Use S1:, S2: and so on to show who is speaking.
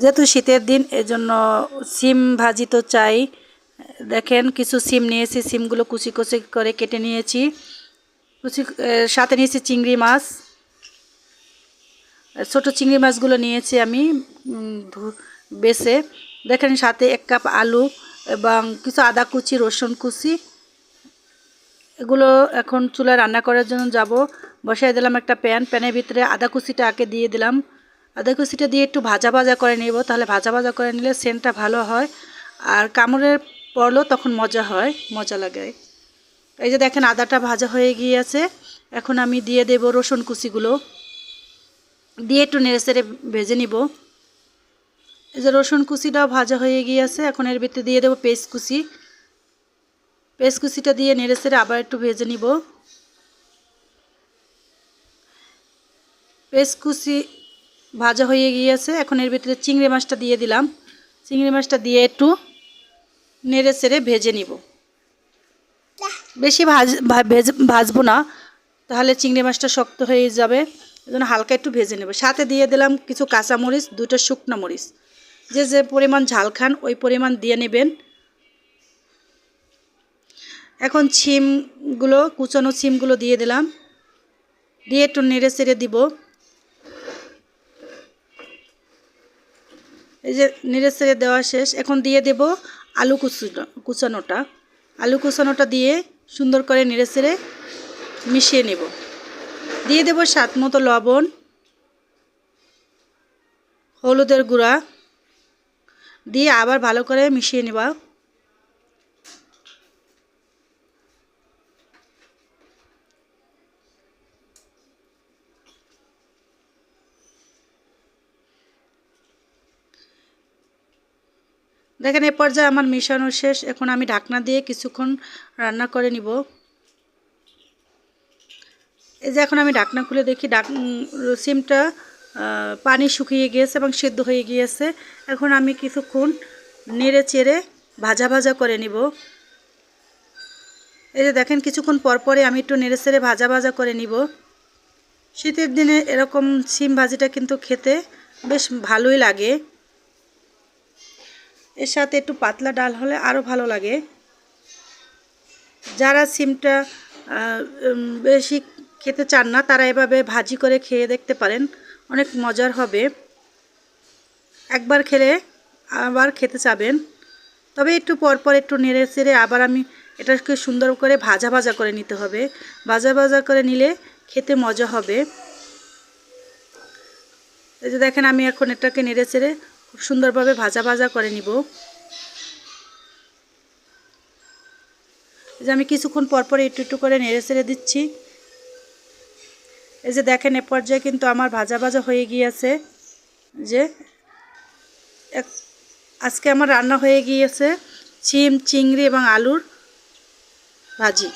S1: যেহেতু শীতের দিন, এজন্য সিম ভাজি তো চাই। দেখেন, কিছু সিম নিয়েছি, সিমগুলো কুচি কুচি করে কেটে নিয়েছি। কুচি সাথে নিয়েছি চিংড়ি মাছ। ছোট চিংড়ি মাছগুলো নিয়েছি আমি বেছে। দেখেন, সাথে এক কাপ আলু এবং কিছু আদা কুচি, রসুন কুচি। এগুলো এখন চুলায় রান্না করার জন্য যাব। বসাই দিলাম একটা প্যান, প্যানের ভিতরে আদা কুচিটা আগে দিয়ে দিলাম। আদা কুচিটা দিয়ে একটু ভাজা ভাজা করে নেব। তাহলে ভাজা ভাজা করে নিলে সেন্টটা ভালো হয়। আর কামড়ের পড়লেও তখন মজা হয়, মজা লাগে। এই যে দেখেন আদাটা ভাজা হয়ে গিয়েছে। এখন আমি দিয়ে দেব রসুন কুচিগুলো। দিয়ে একটু নেড়ে চেড়ে ভেজে নিব। এই যে রসুন কুচিটাও ভাজা হয়ে গিয়েছে। এখন এর ভিতরে দিয়ে দেবো পেস্ট কুচি। পেস্ট কুচিটা দিয়ে নেড়ে চেড়ে আবার একটু ভেজে নিব। পেস্ট কুচি ভাজা হয়ে গিয়েছে। এখন এর ভিতরে চিংড়ি মাছটা দিয়ে দিলাম। চিংড়ি মাছটা দিয়ে একটু নেড়ে চেড়ে ভেজে নিব। বেশি ভাজ ভাজবো না, তাহলে চিংড়ি মাছটা শক্ত হয়ে যাবে। এজন্য হালকা একটু ভেজে নেব। সাথে দিয়ে দিলাম কিছু কাঁচামরিচ, দুটো শুকনো মরিচ। যে যে পরিমাণ ঝাল খান, ওই পরিমাণ দিয়ে নেবেন। এখন ছিমগুলো, কুচানো ছিমগুলো দিয়ে দিলাম। দিয়ে একটু নেড়ে চেড়ে দিব। এই যে নেড়ে ছেড়ে দেওয়া শেষ। এখন দিয়ে দেব আলু কুচুনো কুচানোটা। আলু কুচানোটা দিয়ে সুন্দর করে নেড়ে সেরে মিশিয়ে নেব। দিয়ে দেব স্বাদ মতো লবণ, হলুদের গুঁড়া। দিয়ে আবার ভালো করে মিশিয়ে নেবা। দেখেন, এ পর্যায়ে আমার মিশানো শেষ। এখন আমি ঢাকনা দিয়ে কিছুক্ষণ রান্না করে নিব। এই যে এখন আমি ঢাকনা খুলে দেখি ডাক সিমটা পানি শুকিয়ে গিয়েছে এবং সেদ্ধ হয়ে গিয়েছে। এখন আমি কিছুক্ষণ নেড়ে চেড়ে ভাজা ভাজা করে নিব। এই যে দেখেন, কিছুক্ষণ পর পরে আমি একটু নেড়ে চেড়ে ভাজা ভাজা করে নিব। শীতের দিনে এরকম সিম ভাজিটা কিন্তু খেতে বেশ ভালোই লাগে। এর সাথে একটু পাতলা ডাল হলে আরও ভালো লাগে। যারা সিমটা বেশি খেতে চান না, তারা এভাবে ভাজি করে খেয়ে দেখতে পারেন। অনেক মজার হবে। একবার খেলে আবার খেতে চাবেন। তবে একটু পর পর একটু নেড়ে চেড়ে আবার আমি এটাকে সুন্দর করে ভাজা ভাজা করে নিতে হবে। ভাজা ভাজা করে নিলে খেতে মজা হবে। এই যে দেখেন আমি এখন এটাকে নেড়ে চেড়ে খুব সুন্দরভাবে ভাজা ভাজা করে নিব। এই যে আমি কিছুক্ষণ পর পর একটু একটু করে নেড়ে চেড়ে দিচ্ছি। এই যে দেখেন, এ পর্যায়ে কিন্তু আমার ভাজা ভাজা হয়ে গিয়েছে। যে এক- আজকে আমার রান্না হয়ে গিয়েছে। চিম, চিংড়ি এবং আলুর ভাজি।